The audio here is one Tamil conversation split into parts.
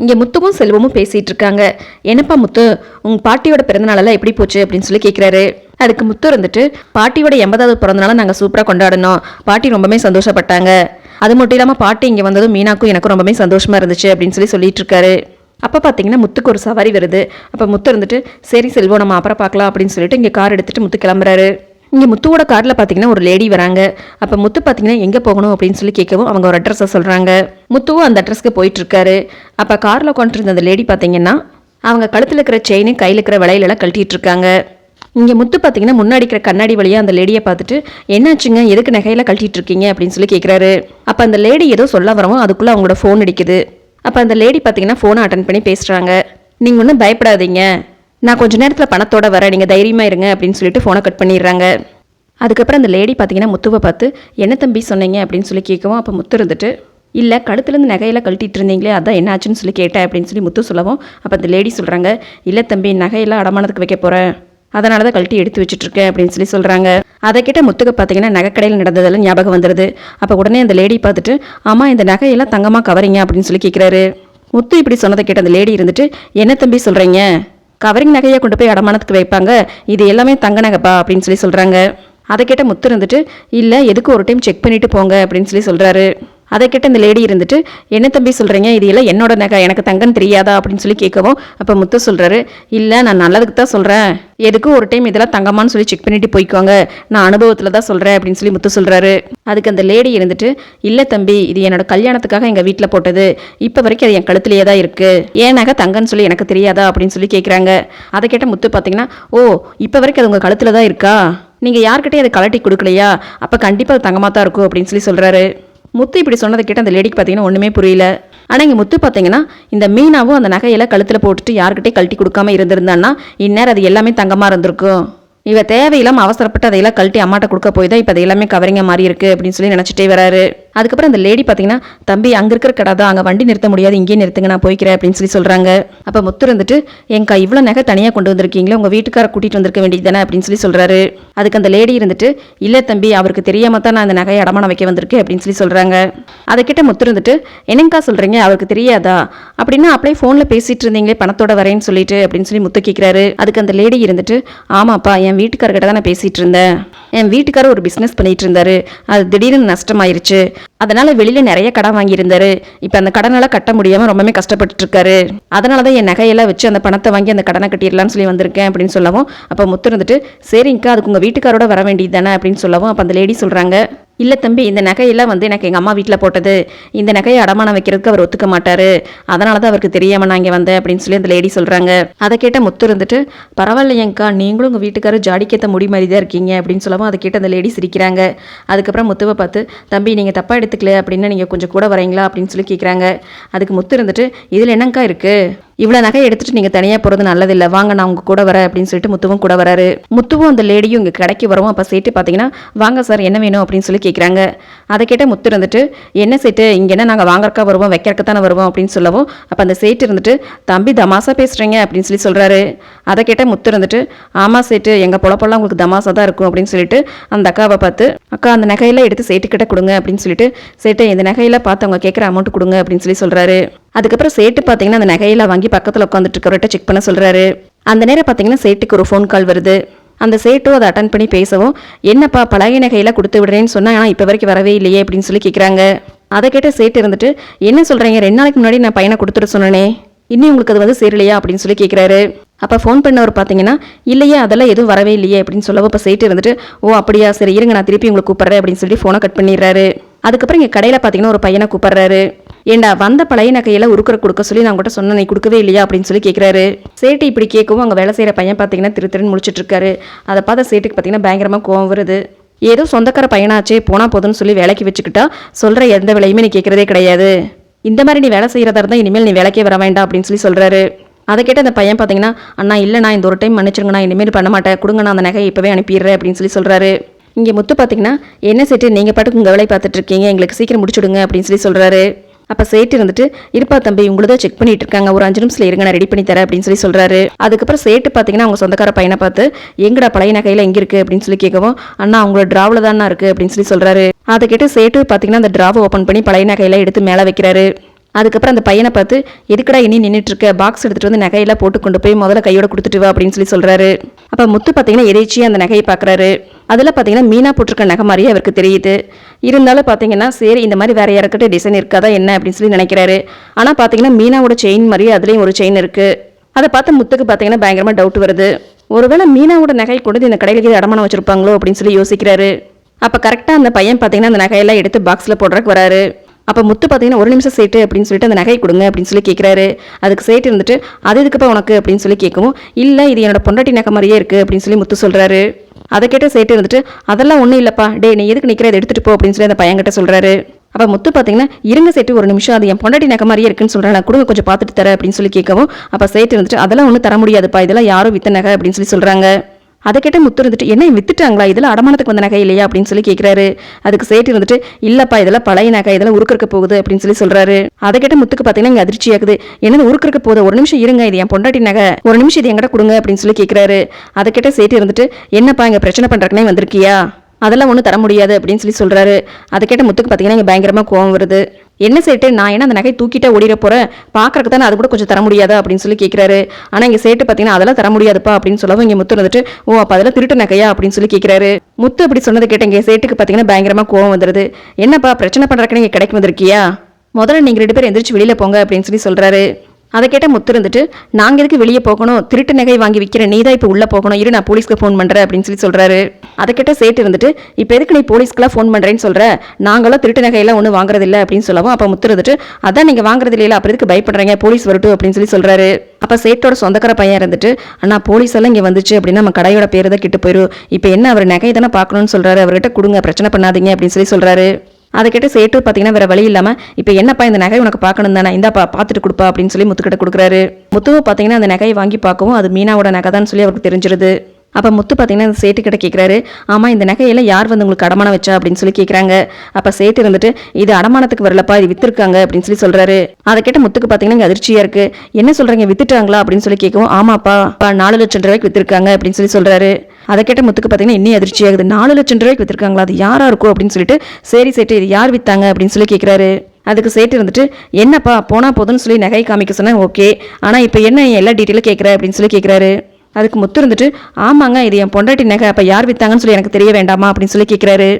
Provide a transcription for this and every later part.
இங்கே முத்துவும் செல்வமும் பேசிகிட்டு இருக்காங்க. என்னப்பா முத்து உங்கள் பாட்டியோட பிறந்தநாளெல்லாம் எப்படி போச்சு அப்படின்னு சொல்லி கேட்குறாரு அதுக்கு முத்து இருந்துட்டு பாட்டியோட எண்பதாவது பிறந்தநாளை நாங்கள் சூப்பராக கொண்டாடினோம். பாட்டி ரொம்பவே சந்தோஷப்பட்டாங்க. அது மட்டும் இல்லாமல் பாட்டி இங்கே வந்ததும் மீனாக்கும் எனக்கும் ரொம்பவே சந்தோஷமாக இருந்துச்சு அப்படின்னு சொல்லி சொல்லிட்டு இருக்காரு. அப்போ பார்த்தீங்கன்னா முத்துக்கு ஒரு சவாரி வருது. அப்போ முத்து இருந்துட்டு சரி செல்வம் நம்ம அப்புறம் பார்க்கலாம் அப்படின்னு சொல்லிட்டு இங்கே கார் எடுத்துட்டு முத்து கிளம்புறாரு. இங்கே முத்துவோட காரில் பார்த்தீங்கன்னா ஒரு லேடி வராங்க. அப்போ முத்து பார்த்தீங்கன்னா எங்கே போகணும் அப்படின்னு சொல்லி கேட்கவும் அவங்க ஒரு அட்ரஸை சொல்கிறாங்க முத்துவும் அந்த அட்ரஸ்க்கு போயிட்டுருக்காரு அப்போ காரில் உட்காந்துருந்த அந்த லேடி பார்த்தீங்கன்னா அவங்க கழுத்தில் இருக்கிற செயின் கையில் இருக்கிற வளையலெல்லாம் கழட்டிட்டு இருக்காங்க. இங்கே முத்து பார்த்தீங்கன்னா முன்னாடி இருக்கிற கண்ணாடி வழியாக அந்த லேடியை பார்த்துட்டு என்னாச்சுங்க? எதுக்கு நகையில கழட்டிட்டு இருக்கீங்க? அப்படின்னு சொல்லி கேட்குறாரு அப்போ அந்த லேடி ஏதோ சொல்ல வரவும் அதுக்குள்ளே அவங்களோட ஃபோன் அடிக்குது. அப்போ அந்த லேடி பார்த்தீங்கன்னா ஃபோனை அட்டன் பண்ணி பேசுகிறாங்க நீங்கள் ஒன்றும் பயப்படாதீங்க. நான் கொஞ்ச நேரத்தில் பணத்தோட வரேன். நீங்கள் தைரியமாக இருங்க அப்படின்னு சொல்லிட்டு ஃபோனை கட் பண்ணிடுறாங்க. அதுக்கப்புறம் அந்த லேடி பார்த்தீங்கன்னா முத்துவை பார்த்து என்ன தம்பி சொன்னீங்க? அப்படின்னு சொல்லி கேட்கவும் அப்போ முத்து இருந்துட்டு இல்லை கழுத்துலேருந்து நகையெல்லாம் கழட்டிட்டு இருந்தீங்களே அதான் என்னாச்சுன்னு சொல்லி கேட்டேன் அப்படின்னு சொல்லி முத்து சொல்லவும் அப்போ அந்த லேடி சொல்கிறாங்க இல்லை தம்பி நகையெல்லாம் அடமானத்துக்கு வைக்க போகிறேன் அதனால தான் கழட்டி எடுத்து வச்சுட்ருக்கேன் அப்படின்னு சொல்லி சொல்கிறாங்க அதை கிட்ட முத்துக்கு பார்த்தீங்கன்னா நகைக்கடையில் நடந்ததெல்லாம் ஞாபகம் வந்துடுது அப்போ உடனே அந்த லேடி பார்த்துட்டு ஆமாம் இந்த நகையெல்லாம் தங்கமாக கவரிங்க அப்படின்னு சொல்லி கேட்குறாரு முத்து இப்படி சொன்னதை கேட்ட அந்த லேடி இருந்துட்டு என்ன தம்பி சொல்கிறீங்க கவரிங் நகையை கொண்டு போய் அடமானத்துக்கு வைப்பாங்க. இது எல்லாமே தங்க நகைப்பா அப்படின்னு சொல்லி சொல்கிறாங்க அதை கேட்ட முத்து இருந்துட்டு இல்லை எதுக்கு ஒரு டைம் செக் பண்ணிட்டு போங்க அப்படின்னு சொல்லி சொல்கிறாரு அதை கிட்ட இந்த லேடி இருந்துட்டு என்ன தம்பி சொல்கிறீங்க இது எல்லாம் என்னோட நகை. எனக்கு தங்கன்னு தெரியாதா? அப்படின்னு சொல்லி கேட்கவும் அப்போ முத்து சொல்கிறாரு இல்லை நான் நல்லதுக்கு தான் சொல்கிறேன் எதுக்கும் ஒரு டைம் இதெல்லாம் தங்கம்மான்னு சொல்லி செக் பண்ணிட்டு போய்க்கோங்க. நான் அனுபவத்தில் தான் சொல்கிறேன் அப்படின்னு சொல்லி முத்து சொல்கிறாரு அதுக்கு அந்த லேடி இருந்துட்டு இல்லை தம்பி இது என்னோட கல்யாணத்துக்காக எங்கள் வீட்டில் போட்டது. இப்போ வரைக்கும் அது என் கழுத்துலேயே தான் இருக்குது ஏன் நகை தங்கன்னு சொல்லி எனக்கு தெரியாதா? அப்படின்னு சொல்லி கேட்குறாங்க அதை கேட்ட முத்து பார்த்தீங்கன்னா ஓ இப்போ வரைக்கும் அது உங்கள் கழுத்தில் தான் இருக்கா? நீங்கள் யார்கிட்டையும் அதை கலட்டி கொடுக்கலையா? அப்போ கண்டிப்பாக அது தங்கமாக தான் இருக்கும் அப்படின்னு சொல்லி சொல்கிறாரு முத்து இப்படி சொன்னதை கேட்டு அந்த லேடிக்கு பார்த்தீங்கன்னா ஒன்றுமே புரியல. ஆனால் இங்கே முத்து பார்த்தீங்கன்னா இந்த மீனாவும் அந்த நகையெல்லாம் கழுத்தில் போட்டுட்டு யார்கிட்டே கழட்டி கொடுக்காம இருந்திருந்தான்னா இந்நேரம் அது எல்லாமே தங்கமாக இருந்திருக்கும். இவ தேவையில்லாமல் அவசரப்பட்டு அதையெல்லாம் கழட்டி அம்மாட்ட கொடுக்க போய் தான் இப்போ அது எல்லாமே கவரிங்க மாதிரி இருக்குது அப்படின்னு சொல்லி நினச்சிட்டே வராரு. அதுக்கப்புறம் அந்த லேடி பார்த்தீங்கன்னா தம்பி அங்கே இருக்கிற கடை தான். அங்கே வண்டி நிறுத்த முடியாது. இங்கேயே நிறுத்துங்க நான் போய்க்கிறேன் அப்படின்னு சொல்லி சொல்கிறாங்க அப்போ முத்து இருந்துட்டு எங்கா இவ்வளோ நகை தனியாக கொண்டு வந்திருக்கீங்களே உங்கள் வீட்டுக்கார கூட்டிகிட்டு வந்திருக்க வேண்டியது தானே? அப்படின்னு சொல்லி சொல்கிறாரு அதுக்கு அந்த லேடி இருந்துட்டு இல்லை தம்பி அவருக்கு தெரியாம தான் நான் இந்த நகையை அடமானம் வைக்க வந்திருக்கேன் அப்படின்னு சொல்லி சொல்கிறாங்க அதை கிட்ட முத்து இருந்துட்டு என்னங்கக்கா சொல்கிறீங்க அவருக்கு தெரியாதா? அப்படின்னா அப்படியே ஃபோனில் பேசிட்டு இருந்தீங்களே பணத்தோட வரேன்னு சொல்லிட்டு அப்படின்னு சொல்லி முத்து கேட்குறாரு அதுக்கு அந்த லேடி இருந்துட்டு ஆமாப்பா என் வீட்டுக்காரர்கிட்ட தான் நான் பேசிகிட்டு இருந்தேன். என் வீட்டுக்காரர் ஒரு பிஸ்னஸ் பண்ணிட்டு இருந்தாரு அது திடீர்னு நஷ்டமாயிருச்சு. அதனால வெளியில நிறைய கடன் வாங்கியிருந்தாரு. இப்போ அந்த கடனெல்லாம் கட்ட முடியாம ரொம்பவே கஷ்டப்பட்டு இருக்காரு அதனால தான் என் நகையெல்லாம் வச்சு அந்த பணத்தை வாங்கி அந்த கடனை கட்டிடலாம்னு சொல்லி வந்திருக்கேன் அப்படின்னு சொல்லவும் அப்போ முத்து இருந்துட்டு சரிங்கக்கா அதுக்கு உங்கள் வீட்டுக்காரோட வர வேண்டியது தானே அப்படின்னு சொல்லவும் அப்போ அந்த லேடி சொல்கிறாங்க இல்லை தம்பி இந்த நகையெல்லாம் வந்து எனக்கு எங்கள் அம்மா வீட்டில் போட்டது. இந்த நகையை அடமானம் வைக்கிறதுக்கு அவர் ஒத்துக்க மாட்டார். அதனால தான் அவருக்கு தெரியாமல் நான் இங்கே வந்தேன் அப்படின்னு சொல்லி அந்த லேடி சொல்கிறாங்க அதை கேட்ட முத்து இருந்துட்டு பரவாயில்லையங்க்கா நீங்களும் உங்கள் வீட்டுக்காரர் ஜாடிக்கேற்ற முடி மாதிரி தான் இருக்கீங்க அப்படின்னு சொல்லவும் அதை கேட்டு அந்த லேடி சிரிக்கிறாங்க. அதுக்கப்புறம் முத்துவை பார்த்து தம்பி நீங்கள் தப்பாக எடுத்துக்கல அப்படின்னு நீங்கள் கொஞ்சம் கூட வரீங்களா அப்படின்னு சொல்லி கேட்குறாங்க அதுக்கு முத்து இருந்துட்டு இதில் என்னங்க்கா இருக்குது இவ்வளோ நகை எடுத்துட்டு நீங்கள் தனியாக போகிறது நல்லதில்லை. வாங்க நான் உங்கள் கூட வரேன் அப்படின்னு சொல்லிட்டு முத்துவும் கூட வராரு. முத்துவும் அந்த லேடியும் இங்கே கடைக்கு வரவும் அப்போ சேட்டு பார்த்தீங்கன்னா வாங்க சார் என்ன வேணும்? அப்படின்னு சொல்லி கேட்குறாங்க அதை கேட்ட முத்து இருந்துட்டு என்ன சேட்டு? இங்கே என்ன நாங்கள் வாங்கறக்கா வருவோம்? வைக்கிறக்க தானே வருவோம்? அப்படின்னு சொல்லவும் அப்போ அந்த சேட்டு இருந்துட்டு தம்பி தமாசா பேசுகிறீங்க அப்படின்னு சொல்லி சொல்கிறாரு அதை கேட்ட முத்து இருந்துட்டு ஆமாம் சேட்டு எங்கள் பொழப்பெல்லாம் உங்களுக்கு தமாசா தான் இருக்கும். அப்படின்னு சொல்லிட்டு அந்த அக்காவை பார்த்து அக்கா அந்த நகையெல்லாம் எடுத்து சேட்டுக்கிட்ட கொடுங்க. அப்படின்னு சொல்லிட்டு சேட்டு இந்த நகையெல்லாம் பார்த்து அவங்க கேட்குற அமௌண்ட் கொடுங்க. அப்படின்னு சொல்லி சொல்கிறாரு அதுக்கப்புறம் சேட்டு பார்த்தீங்கன்னா அந்த நகையெல்லாம் வாங்கி பக்கத்தில் உட்காந்துட்டு இருக்கிறவர்கிட்ட செக் பண்ண சொல்கிறாரு அந்த நேரம் பார்த்தீங்கன்னா சேட்டுக்கு ஒரு ஃபோன் கால் வருது. அந்த சேட்டும் அதை அட்டன் பண்ணி பேசவும் என்னப்பா பழைய நகையெல்லாம் கொடுத்து விடுறேன்னு சொன்னால் ஆனால் இப்போ வரைக்கும் வரவே இல்லையே அப்படின்னு சொல்லி கேட்குறாங்க அதை கேட்ட சேட்டு இருந்துட்டு என்ன சொல்கிறீங்க ரெண்டு நாளைக்கு முன்னாடி நான் பையனை கொடுத்துட்டு சொன்னனே இன்னும் உங்களுக்கு அது வந்து சேரலையா? அப்படின்னு சொல்லி கேட்குறாரு அப்போ ஃபோன் பண்ணவர் பார்த்தீங்கன்னா இல்லையே அதெல்லாம் எதுவும் வரவே இல்லையே அப்படின்னு சொல்லவும் இப்போ சேட்டு இருந்துட்டு ஓ அப்படியா சரி இருங்க நான் திருப்பி உங்களுக்கு கூப்பிட்றேன் அப்படின்னு சொல்லி ஃபோனை கட் பண்ணிடுறாரு. அதுக்கப்புறம் இங்கே கடையில் பார்த்தீங்கன்னா ஒரு பையனை கூப்பிட்றாரு. ஏண்டா வந்த பழைய நகையில உருக்குற கொடுக்க சொல்லி நான் உங்கள்கிட்ட சொன்ன நீ கொடுக்கவே இல்லையா அப்படின்னு சொல்லி கேட்குறாரு சேட்டு இப்படி கேட்கவும் அங்கே வேலை செய்கிற பையன் பார்த்தீங்கன்னா திரு திருன்னு முடிச்சிட்டு இருக்காரு. அதை பார்த்த சேட்டுக்கு பார்த்தீங்கன்னா பயங்கரமாக கோவம் வருது. ஏதோ சொந்தக்கார பையனாச்சே போனால் போதும்னு சொல்லி வேலைக்கு வச்சுக்கிட்டா சொல்கிற எந்த விலையுமே நீ கேட்குறதே கிடையாது. இந்த மாதிரி நீ வேலை செய்கிறதா இருந்தால் இனிமேல் நீ வேலைக்கே வர வேண்டாம் அப்படின்னு சொல்லி சொல்கிறாரு அதை கேட்ட அந்த பையன் பார்த்தீங்கன்னா அண்ணா இல்லை நான் இந்த ஒரு டைம் மன்னிச்சிருங்கண்ணா இனிமேல் பண்ண மாட்டேன். கொடுங்கண்ணா அந்த நகையை இப்போவே அனுப்பிடுறேன் அப்படின்னு சொல்லி சொல்கிறாரு இங்கே முத்து பார்த்தீங்கன்னா என்ன சேட்டு நீங்கள் பாட்டுக்கு உங்கள் வேலையை பார்த்துட்ருக்கீங்க எங்களுக்கு சீக்கிரம் முடிச்சுடுங்க அப்படின்னு சொல்லி சொல்கிறாரு அப்போ சேட்டு இருந்துட்டு இருப்பா தம்பி உங்களதான் செக் பண்ணிட்டு இருக்காங்க. ஒரு அஞ்சு நிமிஷத்தில் இருங்க நான் ரெடி பண்ணி தரேன் அப்படின்னு சொல்லி சொல்கிறாரு அதுக்கப்புறம் சேட்டு பார்த்தீங்கன்னா அவங்க சொந்தக்கார பையனை பார்த்து எங்கடா பழைய நகையில் எங்கே இருக்குது அப்படின்னு சொல்லி கேட்கவும் அண்ணா அவங்களோட ட்ராவில் தானே இருக்குது அப்படின்னு சொல்லி சொல்கிறாரு அதை கேட்டு சேட்டு பார்த்தீங்கன்னா அந்த ட்ராவை ஓப்பன் பண்ணி பழைய நகையில் எடுத்து மேலே வைக்கிறாரு. அதுக்கப்புறம் அந்த பையனை பார்த்து எதுக்குடா இனி நின்றுட்டு இருக்க பாக்ஸ் எடுத்துகிட்டு வந்து நகையெல்லாம் போட்டு கொண்டு போய் முதல்ல கையோட கொடுத்துட்டு வா அப்படின்னு சொல்லி சொல்கிறாரு அப்போ முத்து பார்த்தீங்கன்னா எதேச்சியாக அந்த நகையை பார்க்குறாரு அதில் பார்த்தீங்கன்னா மீனா போட்டிருக்க நகை மாதிரியே அவருக்கு தெரியுது. இருந்தாலும் பார்த்தீங்கன்னா சரி இந்த மாதிரி வேற யாருக்கிட்ட டிசைன் இருக்காதா என்ன அப்படின்னு சொல்லி நினைக்கிறாரு. ஆனால் பார்த்தீங்கன்னா மீனாவோட செயின் மாதிரியே அதுலேயும் ஒரு செயின் இருக்குது அதை பார்த்து முத்துக்கு பார்த்தீங்கன்னா பயங்கரமாக டவுட் வருது. ஒருவேளை மீனாவோட நகை கொண்டு இந்த கடையில் இது அடமானம் வச்சிருப்பாங்களோ அப்படின்னு சொல்லி யோசிக்கிறாரு. அப்போ கரெக்டாக அந்த பையன் பார்த்தீங்கன்னா அந்த நகையெல்லாம் எடுத்து பாக்ஸில் போடுறக்கு வராரு. அப்போ முத்து பார்த்தீங்கன்னா ஒரு நிமிஷம் சேட்டு அப்படின்னு சொல்லிட்டு அந்த நகை கொடுங்க அப்படின்னு சொல்லி கேட்குறாரு அதுக்கு சேட்டு இருந்துட்டு அது இதுக்குப்பா உனக்கு? அப்படின்னு சொல்லி கேட்கவும் இல்லை இது என்னோட பொண்டாட்டி நகை மாதிரியே இருக்குது அப்படின்னு சொல்லி முத்து சொல்கிறாரு அதை கேட்ட சேட்டு இருந்துட்டு அதெல்லாம் ஒன்றும் இல்லைப்பா. டே நீ எதுக்கு நிற்கிற அதை எடுத்துகிட்டு போ அப்படின்னு சொல்லி அந்த பையன்கிட்ட சொல்கிறாரு அப்போ முத்து பார்த்தீங்கன்னா இருங்க சேட்டு ஒரு நிமிஷம். அது என் பொண்டாட்டி நகை மாதிரியே இருக்குன்னு சொல்கிறேன் நான் கொடுங்க கொஞ்சம் பார்த்துட்டு தரேன் அப்படின்னு சொல்லி கேட்கவும் அப்போ சேட்டு இருந்துட்டு அதெல்லாம் ஒன்றும் தர முடியாதுப்பா. இதெல்லாம் யாரும் வித்த நகை அப்படின்னு சொல்லி சொல்கிறாங்க அதை கேட்ட முத்து இருந்துட்டு என்ன வித்துட்டாங்களா? இதில் அடமானத்துக்கு வந்த நகை இல்லையா? அப்படின்னு சொல்லி கேட்குறாரு அதுக்கு சேட்டு இருந்துட்டு இல்லப்பா இதெல்லாம் பழைய நகை இதெல்லாம் உருக்கிருக்க போகுது அப்படின்னு சொல்லி சொல்றாரு. அதை கேட்ட முத்துக்கு பார்த்தீங்கன்னா இங்கே அதிர்ச்சி ஆகுது. என்னது உருக்கிருக்க போகுது? ஒரு நிமிஷம் இருங்க இது என் பொண்டாட்டி நகை. ஒரு நிமிஷம் இது எங்கிட்ட கொடுங்க அப்படின்னு சொல்லி கேட்குறாரு அதை கேட்ட சேட்டு இருந்துட்டு என்னப்பா இங்கே பிரச்சனை பண்ணுறக்குனே வந்திருக்கியா? அதெல்லாம் ஒன்றும் தர முடியாது அப்படின்னு சொல்லி சொல்கிறாரு அதை கேட்ட முத்துக்கு பார்த்தீங்கன்னா இங்கே பயங்கரமாக கோவம் வருது. என்ன சேட்டு? நான் என்ன அந்த நகை தூக்கிட்டே ஓடிட போகிறேன் பார்க்கறக்கு தானே அது கூட கொஞ்சம் தர முடியாதா? அப்படின்னு சொல்லி கேட்குறாரு ஆனால் இங்கே சேட்டு பார்த்தீங்கன்னா அதெல்லாம் தர முடியாதுப்பா அப்படின்னு சொல்லவும் இங்கே முத்து வந்துட்டு ஓ அப்போ அதெல்லாம் திருட்டு நகையா? அப்படின்னு சொல்லி கேட்குறாரு முத்து அப்படி சொன்னது கேட்ட இங்கே சேட்டுக்கு பார்த்தீங்கன்னா பயங்கரமாக கோவம் வந்துடுது என்னப்பா பிரச்சனை பண்ணுறக்கு நீங்கள் கிடைக்கு வந்திருக்கியா? முதல்ல நீங்கள் ரெண்டு பேரும் எந்திரிச்சு வெளியில் போங்க அப்படின்னு சொல்லி சொல்கிறாரு அதை கேட்ட முத்து இருந்துட்டு நாங்கள் எதுக்கு வெளியே போகணும்? திருட்டு நகை வாங்கி விற்கிற நீ தான் இப்போ உள்ளே போகணும். இரு நான் போலீஸ்க்கு ஃபோன் பண்ணுறேன் அப்படின்னு சொல்லி சொல்கிறாரு அதை கேட்ட சேட்டு இருந்துட்டு இப்போ எதுக்கு நீ போலீஸ்க்குலாம் ஃபோன் பண்ணுறேன்னு சொல்கிற நாங்களாம் திருட்டு நகையெல்லாம் ஒன்றும் வாங்குறதில்ல அப்படின்னு சொல்லவும் அப்போ முத்து இருந்துட்டு அதான் நீங்கள் வாங்குறது இல்லையில அப்புறம் எதுக்கு பயப்படுறீங்க? போலீஸ் வரட்டும் அப்படின்னு சொல்லி சொல்கிறாரு அப்போ சேட்டோட சொந்தக்கார பையன் இருந்துட்டு அண்ணா போலீஸ் எல்லாம் இங்கே வந்துச்சு அப்படின்னா நம்ம கடையோட பேர் தான் கிட்டு போயிடும் இப்போ என்ன அவர் நகை தானே பார்க்கணும்னு சொல்கிறாரு அவர்கிட்ட கொடுங்க பிரச்சனை பண்ணாதீங்க அப்படின்னு சொல்லி சொல்கிறாரு அதை கேட்டு சேட்டு பார்த்தீங்கன்னா வேறு வழி இல்லாமல் இப்போ என்னப்பா இந்த நகை உனக்கு பார்க்கணும் தானே? இந்தாப்பா பார்த்துட்டு கொடுப்பா அப்படின்னு சொல்லி முத்துக்கிட்ட கொடுக்குறாரு. முத்துவை பார்த்தீங்கன்னா அந்த நகையை வாங்கி பார்க்கவும் அது மீனாவோட நகை தான் சொல்லி அவருக்கு தெரிஞ்சிருது. அப்போ முத்து பார்த்தீங்கன்னா அந்த சேட்டு கிட்ட கேட்குறாரு ஆமாம் இந்த நகையெல்லாம் யார் வந்து உங்களுக்கு அடமானம் வச்சா அப்படின்னு சொல்லி கேட்குறாங்க அப்போ சேட்டு இருந்துட்டு இது அடமானத்துக்கு வரலப்பா இது வித்துருக்காங்க அப்படின்னு சொல்லி சொல்கிறாரு அதை கேட்ட முத்துக்கு பார்த்தீங்கன்னா இங்கே அதிர்ச்சியாக இருக்குது என்ன சொல்கிறீங்க வித்துட்டாங்களா அப்படின்னு சொல்லி கேட்கவும் ஆமாப்பா நாலு லட்சம் ரூபாய்க்கு வித்துருக்காங்க அப்படின்னு சொல்லி சொல்கிறாரு அதை கேட்ட முத்துக்கு பார்த்தீங்கன்னா இன்னும் அதிர்ச்சியாகுது நாலு லட்சம் ரூபாய்க்கு வித்துருக்காங்களா? அது யாரா இருக்கும் அப்படின்னு சொல்லிட்டு சரி சேட்டு இது யார் வித்தாங்க? அப்படின்னு சொல்லி கேட்குறாரு அதுக்கு சேட்டு இருந்துட்டு என்னப்பா போனால் போதும்னு சொல்லி நகை காமிக்க சொன்னேன். ஓகே. ஆனால் இப்போ என்ன எல்லா டீட்டெயிலும் கேட்குற அப்படின்னு சொல்லி கேட்குறாரு அதுக்கு முத்து இருந்துட்டு ஆமாங்க இது என் பொண்டாட்டி நகை. அப்போ யார் வித்தாங்கன்னு சொல்லி எனக்கு தெரிய வேண்டாமா? அப்படின்னு சொல்லி கேட்குறாரு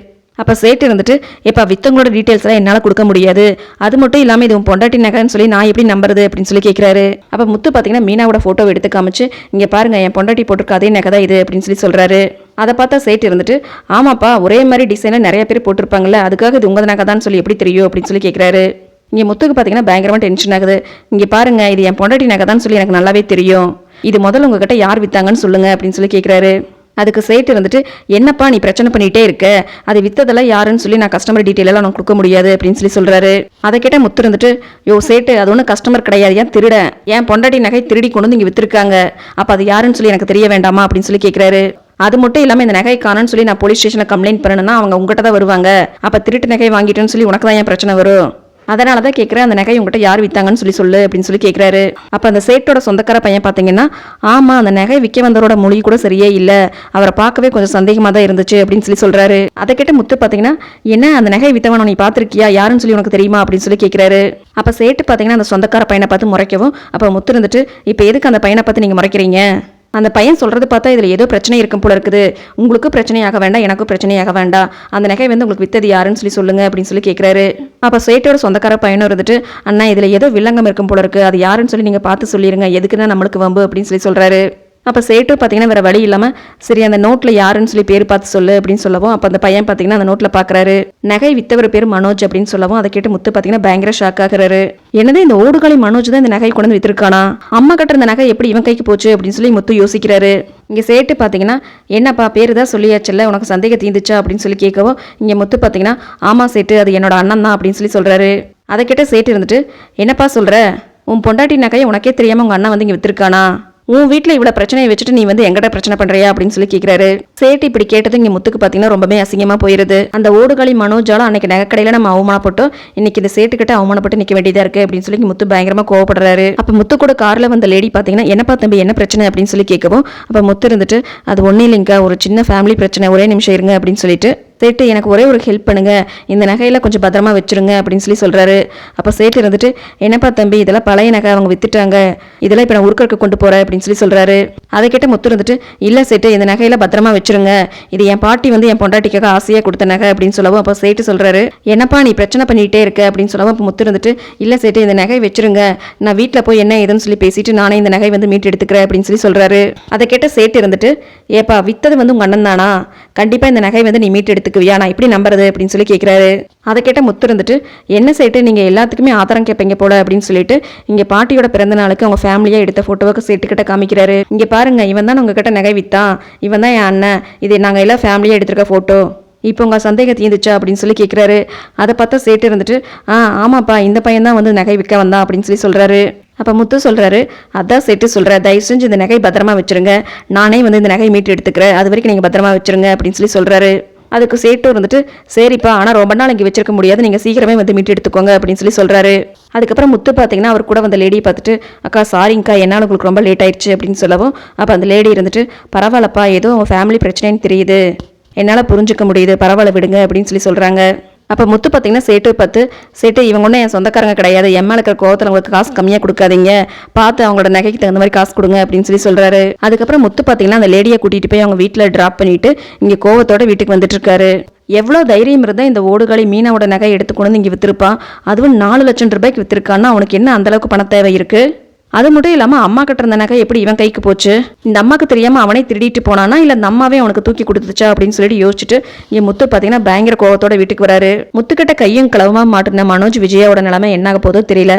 அப்போ சேட்டு இருந்துட்டு இப்போ வித்தவங்களோட டீட்டெயில்ஸ் எல்லாம் என்னால் கொடுக்க முடியாது. அது மட்டும் இல்லாமல் இது உன் பொண்டாட்டி நகைன்னு சொல்லி நான் எப்படி நம்புறது? அப்படின்னு சொல்லி கேட்குறாரு அப்போ முத்து பார்த்தீங்கன்னா மீனாவோட ஃபோட்டோ எடுத்து காமிச்சு இங்கே பாருங்கள் என் பொண்டாட்டி போட்டிருக்க அதே நகை தான் இது அப்படின்னு சொல்லி சொல்கிறாரு அதை பார்த்தா சேட்டு இருந்துட்டு ஆமாப்பா ஒரே மாதிரி டிசைனில் நிறைய பேர் போட்டிருப்பாங்கல்ல அதுக்காக இது உங்கள் நகை தான் சொல்லி எப்படி தெரியும்? அப்படின்னு சொல்லி கேட்குறாரு இங்கே முத்துக்கு பார்த்தீங்கன்னா பயங்கரமாக டென்ஷன் ஆகுது. இங்கே பாருங்கள் இது என் பொண்டாட்டி நகை தான் சொல்லி எனக்கு நல்லாவே தெரியும். இது முதல்ல உங்ககிட்ட யார் வித்தாங்கன்னு சொல்லுங்க அப்படின்னு சொல்லி கேட்குறாரு அதுக்கு சேட்டு வந்துட்டு என்னப்பா நீ பிரச்சனை பண்ணிட்டே இருக்க? அது வித்ததெல்லாம் யாருன்னு சொல்லி நான் கஸ்டமர் டீட்டெயிலெல்லாம் நான் உனக்கு கொடுக்க முடியாது அப்படின்னு சொல்லி சொல்றாரு. அதை கேட்ட முத்து இருந்துட்டு யோ சேட்டு அது ஒன்றும் கஸ்டமர் கிடையாது. ஏன் திருட? ஏன் பொண்டாட்டி நகை திருடி கொண்டு வந்து இங்கே விற்றுருக்காங்க அப்போ அது யாருன்னு சொல்லி எனக்கு தெரிய வேண்டாமா? அப்படின்னு சொல்லி கேட்குறாரு அது மட்டும் இல்லாமல் இந்த நகை காணும்னு சொல்லி நான் போலீஸ் ஸ்டேஷனில் கம்ப்ளைண்ட் பண்ணணும்னா அவங்க உங்ககிட்ட தான் வருவாங்க. அப்போ திருட்டு நகை வாங்கிட்டேன்னு சொல்லி உனக்கு தான் ஏன் பிரச்சனை வரும்? அதனால தான் கேட்குறேன் அந்த நகை உங்கள்கிட்ட யார் வித்தாங்கன்னு சொல்லி சொல்லு அப்படின்னு சொல்லி கேட்குறாரு அப்போ அந்த சேட்டோட சொந்தக்கார பையன் பார்த்தீங்கன்னா ஆமாம் அந்த நகை விற்க வந்தவரோட மொழி கூட சரியே இல்லை அவரை பார்க்கவே கொஞ்சம் சந்தேகமாக தான் இருந்துச்சு அப்படின்னு சொல்லி சொல்கிறாரு அதை கேட்ட முத்து பார்த்தீங்கன்னா என்ன அந்த நகை வித்தவனை நீ பார்த்துருக்கியா? யாருன்னு சொல்லி உனக்கு தெரியுமா? அப்படின்னு சொல்லி கேட்குறாரு அப்போ சேட்டு பார்த்தீங்கன்னா அந்த சொந்தக்கார பையனை பார்த்து முறைக்கவும் அப்போ முத்து இருந்துட்டு இப்போ எதுக்கு அந்த பையனை பார்த்து நீங்கள் முறைக்கிறீங்க? அந்த பையன் சொல்கிறது பார்த்தா இதில் ஏதோ பிரச்சனை இருக்கும் போல இருக்குது. உங்களுக்கும் பிரச்சனையாக வேண்டாம் எனக்கும் பிரச்சனையாக வேண்டாம். அந்த நகை வந்து உங்களுக்கு வித்தது யாருன்னு சொல்லி சொல்லுங்க அப்படின்னு சொல்லி கேட்குறாரு அப்போ சேட்டோட சொந்தக்கார பையனும் இருந்துட்டு அண்ணா இதில் ஏதோ வில்லங்கம் இருக்கும் போல இருக்குது அது யாருன்னு சொல்லி நீங்கள் பார்த்து சொல்லிடுங்க எதுக்குன்னா நம்மளுக்கு வம்பு அப்படின்னு சொல்லி சொல்கிறாரு அப்போ சேட்டு பார்த்தீங்கன்னா வேற வழி இல்லாமல் சரி அந்த நோட்டில் யாருன்னு சொல்லி பேர் பார்த்து சொல்லு அப்படின்னு சொல்லவும் அப்போ அந்த பையன் பார்த்தீங்கன்னா அந்த நோட்டில் பார்க்குறாரு நகை வித்தவர் பேர் மனோஜ் அப்படின்னு சொல்லவும் அதை கேட்டு முத்து பார்த்தீங்கன்னா பயங்கர ஷாக் ஆகிறாரு. என்னது இந்த ஓடுகாலி மனோஜ் தான் இந்த நகை கொண்டு வந்து வித்திருக்கானா? அம்மா கட்டுற இந்த நகை எப்படி இவன் கைக்கு போச்சு அப்படின்னு சொல்லி முத்து யோசிக்கிறாரு. இங்கே சேட்டு பார்த்தீங்கன்னா என்னப்பா பேர் தான் சொல்லியாச்சுல்ல உனக்கு சந்தேகம் தீந்துச்சா அப்படின்னு சொல்லி கேட்கவும் இங்கே முத்து பார்த்தீங்கன்னா ஆமாம் சேட்டு அது என்னோட அண்ணன் தான் அப்படின்னு சொல்லி சொல்கிறாரு அதை கேட்ட சேட்டு இருந்துட்டு என்னப்பா சொல்கிற உன் பொண்டாட்டி நகையை உனக்கே தெரியாமல் உங்கள் அண்ணன் வந்து இங்கே வித்திருக்கானா? உன் வீட்டில் இவ்வளோ பிரச்சனையை வச்சுட்டு நீ வந்து எங்கிட்ட பிரச்சனை பண்ணுறியா அப்படின்னு சொல்லி கேட்குறாரு சேட்டு இப்படி கேட்டது இங்கே முத்துக்கு பார்த்தீங்கன்னா ரொம்பவே அசிங்கமாக போயிருது. அந்த ஓடுகாலி மனோஜாலும் அன்னைக்கு நகைக்கடையில் நம்ம அவமானப்பட்டோம் இன்னைக்கு இந்த சேட்டுக்கிட்ட அவமானப்பட்டு நிற்க வேண்டியதாக இருக்குது அப்படின்னு சொல்லி முத்து பயங்கரமாக கோவப்படுறாரு. அப்போ முத்து கூட காரில் வந்த லேடி பார்த்தீங்கன்னா என்னப்பா தம்பி என்ன பிரச்சனை? அப்படின்னு சொல்லி கேட்கவும் அப்போ முத்து இருந்துட்டு அது ஒன்றும் இல்லைங்கக்கா ஒரு சின்ன ஃபேமிலி பிரச்சனை ஒரே நிமிஷம் இருங்க அப்படின்னு சொல்லிட்டு சேட்டு எனக்கு ஒரே ஒரு ஹெல்ப் பண்ணுங்க. இந்த நகையில கொஞ்சம் பத்திரமா வச்சிருங்க அப்படின்னு சொல்லி சொல்றாரு. அப்போ சேட்டு இருந்துட்டு என்னப்பா தம்பி இதெல்லாம் பழைய நகை அவங்க வித்துட்டாங்க. இதெல்லாம் இப்போ நான் உருக்கருக்கு கொண்டு போறேன் அப்படின்னு சொல்லி சொல்றாரு. அதை கேட்ட முத்து இருந்துட்டு இல்ல சேட்டு இந்த நகையில் பத்திரமா வச்சிருங்க. இது என் பாட்டி வந்து என் பொண்டாட்டிக்காக ஆசையா கொடுத்த நகை அப்படின்னு சொல்லவும் அப்போ சேட்டு சொல்றாரு. என்னப்பா நீ பிரச்சனை பண்ணிட்டே இருக்க அப்படின்னு சொல்லவும் அப்போ முத்து இருந்துட்டு இல்ல சேட்டு இந்த நகை வச்சிருங்க. நான் வீட்டில் போய் என்ன ஏதுன்னு சொல்லி பேசிட்டு நானே இந்த நகை வந்து மீட்டு எடுத்துக்கிறேன் அப்படின்னு சொல்லி சொல்றாரு. அதை கேட்ட சேட்டு இருந்துட்டு ஏப்பா வித்தது வந்து உங்க அண்ணன் தானா? கண்டிப்பா இந்த நகை வந்து நீ மீட்டு எடுத்துக்குவியா? நான் எப்படி நம்புறது அப்படின்னு சொல்லி கேட்குறாரு அதை கேட்ட முத்து இருந்துட்டு என்ன சேட்டு நீங்க எல்லாத்துக்குமே ஆதாரம் கேட்பீங்க போல அப்படின்னு சொல்லிட்டு இங்க பாட்டியோட பிறந்த நாளுக்கு அவங்க ஃபேமிலியா எடுத்த போட்டோவுக்கு சேட்டுக்கிட்ட காமிக்கிறாரு. இங்க பாருங்க இவன் தான் உங்ககிட்ட நகை வித்தான். இவன் தான் என் அண்ணன். இது நாங்க எல்லாம் ஃபேமிலியா எடுத்திருக்க போட்டோ. இப்போ உங்கள் சந்தேகம் தீந்துச்சா? அப்படின்னு சொல்லி கேட்குறாரு அதை பார்த்தா சேட்டு இருந்துட்டு ஆ ஆமாப்பா இந்த பையன் தான் வந்து நகை விற்க வந்தான் அப்படின்னு சொல்லி சொல்கிறாரு அப்போ முத்து சொல்கிறாரு அதான் சேட்டு சொல்கிறேன் தயவு செஞ்சு இந்த நகை பத்திரமா வச்சுருங்க. நானே வந்து இந்த நகை மீட்டு எடுத்துக்கிறேன். அது வரைக்கும் நீங்கள் பத்திரமா வச்சுருங்க அப்படின்னு சொல்லி சொல்கிறாரு அதுக்கு சேட்டு வந்துட்டு சரிப்பா ஆனால் ரொம்ப நாள் இங்கே வச்சிருக்க முடியாது. நீங்கள் சீக்கிரமே வந்து மீட்டு எடுத்துக்கோங்க அப்படின்னு சொல்லி சொல்கிறாரு அதுக்கப்புறம் முத்து பார்த்தீங்கன்னா அவர் கூட வந்த லேடியை பார்த்துட்டு அக்கா சாரிங்க்கா என்னால் உங்களுக்கு ரொம்ப லேட் ஆயிடுச்சு அப்படின்னு சொல்லவும் அப்போ அந்த லேடி இருந்துட்டு பரவாயில்லப்பா ஏதோ உங்கள் ஃபேமிலி பிரச்சனைன்னு தெரியுது. என்னால் புரிஞ்சுக்க முடியுது. பரவாயில்ல விடுங்க அப்படின்னு சொல்லி சொல்கிறாங்க அப்போ முத்து பார்த்தீங்கன்னா சேட்டு பார்த்து சேட்டு இவங்க ஒன்றும் என் சொந்தக்காரங்க கிடையாது. என் மேலே இருக்கிற கோவத்தில் உங்களுக்கு காசு கம்மியாக கொடுக்காதீங்க. பார்த்து அவங்களோட நகைக்கு தகுந்த மாதிரி காசு கொடுங்க அப்படின்னு சொல்லி சொல்கிறாரு அதுக்கப்புறம் முத்து பார்த்தீங்கன்னா அந்த லேடியை கூட்டிகிட்டு போய் அவங்க வீட்டில் ட்ராப் பண்ணிட்டு இங்கே கோவத்தோட வீட்டுக்கு வந்துட்டு இருக்காரு. எவ்வளோ தைரியம் இருந்தால் இந்த ஓடுகாலி மீனாவோட நகை எடுத்து கொண்டு வந்து இங்கே விற்றுருப்பான் அதுவும் நாலு லட்சம் ரூபாய்க்கு விற்றுருக்கான்னா அவனுக்கு என்ன அந்தளவுக்கு பண தேவை இருக்குது அது மட்டும் இல்லாமல் அம்மா கிட்ட இருந்த நகை எப்படி இவன் கைக்கு போச்சு? இந்த அம்மாவுக்கு தெரியாமல் அவனே திருடிட்டு போனானா? இல்லை இந்த அம்மாவே அவனுக்கு தூக்கி கொடுத்துச்சா? அப்படின்னு சொல்லிட்டு யோசிச்சுட்டு இங்கே முத்து பார்த்தீங்கன்னா பயங்கர கோவத்தோட வீட்டுக்கு வராரு. முத்துக்கிட்ட கையும் கிளவமாக மாட்டின மனோஜ் விஜயாவோட நிலைமை என்ன ஆக போதோ தெரியல.